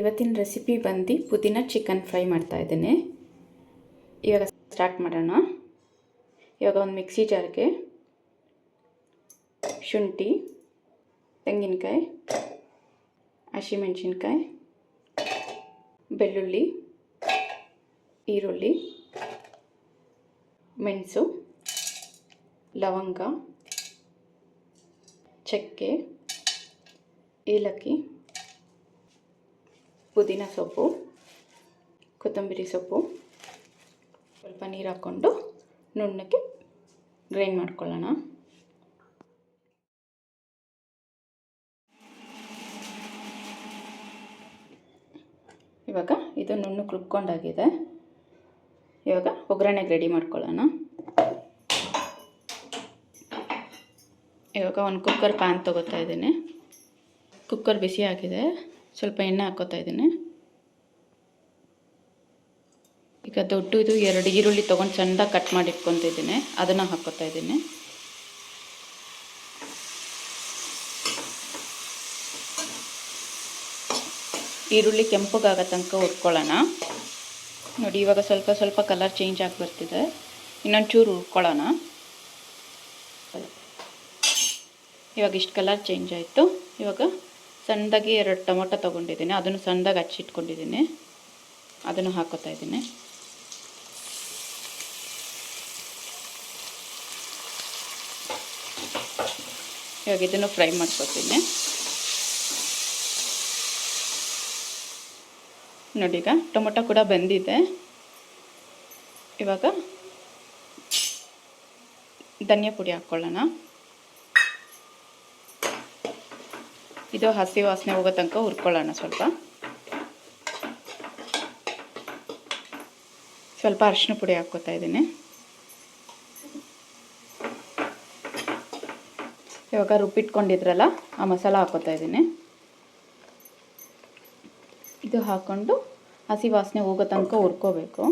ಇವತ್ತಿನ ರೆಸಿಪಿ ಬಂದು ಪುದೀನ ಚಿಕನ್ ಫ್ರೈ ಮಾಡ್ತಾ ಇದ್ದೇನೆ. ಇವಾಗ ಸ್ಟಾರ್ಟ್ ಮಾಡೋಣ. ಇವಾಗ ಒಂದು ಮಿಕ್ಸಿ ಜಾರ್ಗೆ ಶುಂಠಿ, ತೆಂಗಿನಕಾಯಿ, ಹಸಿಮೆಣ್ಸಿನ್ಕಾಯಿ, ಬೆಳ್ಳುಳ್ಳಿ, ಈರುಳ್ಳಿ, ಮೆಣಸು, ಲವಂಗ, ಚಕ್ಕೆ, ಏಲಕ್ಕಿ. ಪುದೀನ ಸೊಪ್ಪು, ಕೊತ್ತಂಬರಿ ಸೊಪ್ಪು, ಸ್ವಲ್ಪ ನೀರು ಹಾಕ್ಕೊಂಡು ನುಣ್ಣಕ್ಕೆ ಗ್ರೈಂಡ್ ಮಾಡ್ಕೊಳ್ಳೋಣ. ಇವಾಗ ಇದು ನುಣ್ಣು ರುಬ್ಕೊಂಡಾಗಿದೆ ಇವಾಗ ಒಗ್ಗರಣೆಗೆ ರೆಡಿ ಮಾಡ್ಕೊಳ್ಳೋಣ. ಇವಾಗ ಒಂದು ಕುಕ್ಕರ್ ಪ್ಯಾನ್ ತೊಗೋತಾ ಇದ್ದೀನಿ. ಕುಕ್ಕರ್ ಬಿಸಿ ಆಗಿದೆ. ಸ್ವಲ್ಪ ಎಣ್ಣೆ ಹಾಕೋತಾ ಇದ್ದೀನಿ. ಈಗ ದೊಡ್ಡದು ಎರಡು ಈರುಳ್ಳಿ ತೊಗೊಂಡು ಚೆಂದ ಕಟ್ ಮಾಡಿ ಇಟ್ಕೊತಿದ್ದೀನಿ ಅದನ್ನು ಹಾಕೋತಾ ಇದ್ದೀನಿ. ಈರುಳ್ಳಿ ಕೆಂಪಗಾಗೋ ತನಕ ಹುರ್ಕೊಳ್ಳೋಣ. ನೋಡಿ, ಇವಾಗ ಸ್ವಲ್ಪ ಸ್ವಲ್ಪ ಕಲರ್ ಚೇಂಜ್ ಆಗಿ ಬರ್ತಿದೆ. ಇನ್ನೊಂದು ಚೂರು ಹುರ್ಕೊಳ್ಳೋಣ. ಇವಾಗ ಇಷ್ಟು ಕಲರ್ ಚೇಂಜ್ ಆಯಿತು. ಇವಾಗ ಸಣ್ಣದಾಗಿ ಎರಡು ಟೊಮೊಟೊ ತೊಗೊಂಡಿದ್ದೀನಿ. ಅದನ್ನು ಸಣ್ಣದಾಗಿ ಹಚ್ಚಿಟ್ಕೊಂಡಿದ್ದೀನಿ. ಅದನ್ನು ಹಾಕೋತಾ ಇದ್ದೀನಿ. ಇವಾಗ ಇದನ್ನು ಫ್ರೈ ಮಾಡ್ಕೊತೀನಿ. ನೋಡಿ ಈಗ ಟೊಮೊಟೊ ಕೂಡ ಬಂದಿದೆ. ಇವಾಗ ಧನಿಯಾ ಪುಡಿ ಹಾಕ್ಕೊಳ್ಳೋಣ ಇದು ಹಸಿ ವಾಸನೆ ಹೋಗೋ ತನಕ ಹುರ್ಕೊಳ್ಳೋಣ ಸ್ವಲ್ಪ. ಸ್ವಲ್ಪ ಅರಿಶಿನ ಪುಡಿ ಹಾಕ್ಕೋತಾ ಇದ್ದೀನಿ. ಇವಾಗ ರುಬ್ಬಿಟ್ಕೊಂಡಿದ್ರಲ್ಲ, ಆ ಮಸಾಲ ಹಾಕೋತಾ ಇದ್ದೀನಿ. ಇದು ಹಾಕ್ಕೊಂಡು ಹಸಿ ವಾಸನೆ ಹೋಗೋ ತನಕ ಹುರ್ಕೋಬೇಕು.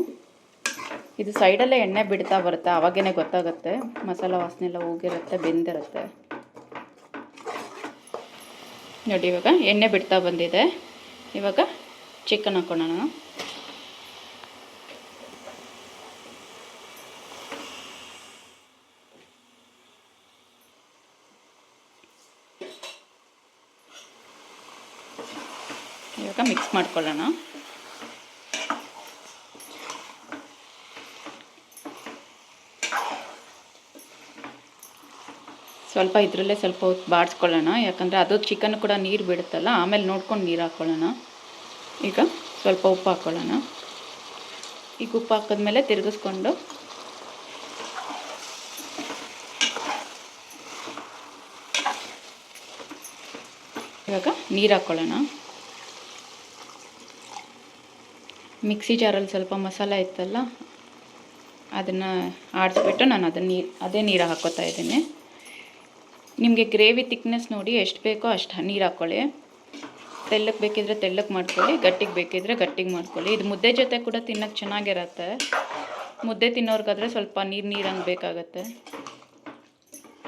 ಇದು ಸೈಡಲ್ಲೇ ಎಣ್ಣೆ ಬಿಡ್ತಾ ಬರುತ್ತೆ ಅವಾಗೇ ಗೊತ್ತಾಗುತ್ತೆ. ಮಸಾಲ ವಾಸನೆ ಎಲ್ಲ ಹೋಗಿರುತ್ತೆ, ಬೆಂದಿರುತ್ತೆ. ನೋಡಿ ಇವಾಗ ಎಣ್ಣೆ ಬಿಡ್ತಾ ಬಂದಿದೆ. ಇವಾಗ ಚಿಕನ್ ಹಾಕೊಳ್ಳೋಣ ಇವಾಗ ಮಿಕ್ಸ್ ಮಾಡ್ಕೊಳ್ಳೋಣ. ಸ್ವಲ್ಪ ಇದರಲ್ಲೇ ಸ್ವಲ್ಪ ಹೊತ್ತು ಬಾಡಿಸ್ಕೊಳ್ಳೋಣ. ಯಾಕಂದರೆ ಅದು ಚಿಕನ್ ಕೂಡ ನೀರು ಬಿಡುತ್ತಲ್ಲ, ಆಮೇಲೆ ನೋಡ್ಕೊಂಡು ನೀರು ಹಾಕ್ಕೊಳ್ಳೋಣ ಈಗ ಸ್ವಲ್ಪ ಉಪ್ಪು ಹಾಕ್ಕೊಳ್ಳೋಣ ಈಗ ಉಪ್ಪು ಹಾಕಿದ್ಮೇಲೆ ತಿರುಗಿಸ್ಕೊಂಡು ಇವಾಗ ನೀರು ಹಾಕ್ಕೊಳ್ಳೋಣ ಮಿಕ್ಸಿ ಜಾರಲ್ಲಿ ಸ್ವಲ್ಪ ಮಸಾಲ ಇತ್ತಲ್ಲ, ಅದನ್ನು ಆಡಿಸ್ಬಿಟ್ಟು ನಾನು ಅದನ್ನು ನೀರು ಅದೇ ನೀರು ಹಾಕೋತಾ ಇದ್ದೀನಿ. ನಿಮಗೆ ಗ್ರೇವಿ ತಿಕ್ನೆಸ್ ನೋಡಿ ಎಷ್ಟು ಬೇಕೋ ಅಷ್ಟು ನೀರು ಹಾಕ್ಕೊಳ್ಳಿ ತೆಳ್ಳಕ್ಕೆ ಬೇಕಿದ್ರೆ ತೆಳ್ಳಕ್ಕೆ ಮಾಡ್ಕೊಳ್ಳಿ, ಗಟ್ಟಿಗೆ ಬೇಕಿದ್ರೆ ಗಟ್ಟಿಗೆ ಮಾಡ್ಕೊಳ್ಳಿ. ಇದು ಮುದ್ದೆ ಜೊತೆ ಕೂಡ ತಿನ್ನೋಕ್ಕೆ ಚೆನ್ನಾಗಿರತ್ತೆ. ಮುದ್ದೆ ತಿನ್ನೋರ್ಗಾದ್ರೆ ಸ್ವಲ್ಪ ನೀರು ನೀರಂಗೆ ಬೇಕಾಗತ್ತೆ.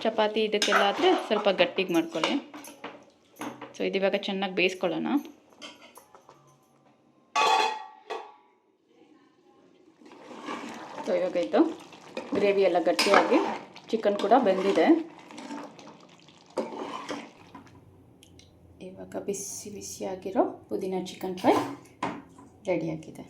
ಚಪಾತಿ ಇದಕ್ಕೆಲ್ಲ ಆದರೆ ಸ್ವಲ್ಪ ಗಟ್ಟಿಗೆ ಮಾಡ್ಕೊಳ್ಳಿ. ಸೊ ಇದು ಚೆನ್ನಾಗಿ ಬೇಯಿಸ್ಕೊಳ್ಳೋಣ. ಸೊ ಇವಾಗ ಇದು ಗ್ರೇವಿ ಎಲ್ಲ ಗಟ್ಟಿಯಾಗಿ ಚಿಕನ್ ಕೂಡ ಬೆಂದಿದೆ. ಇವಾಗ ಬಿಸಿ ಬಿಸಿಯಾಗಿರೋ ಪುದೀನ ಚಿಕನ್ ಫ್ರೈ ರೆಡಿಯಾಗಿದೆ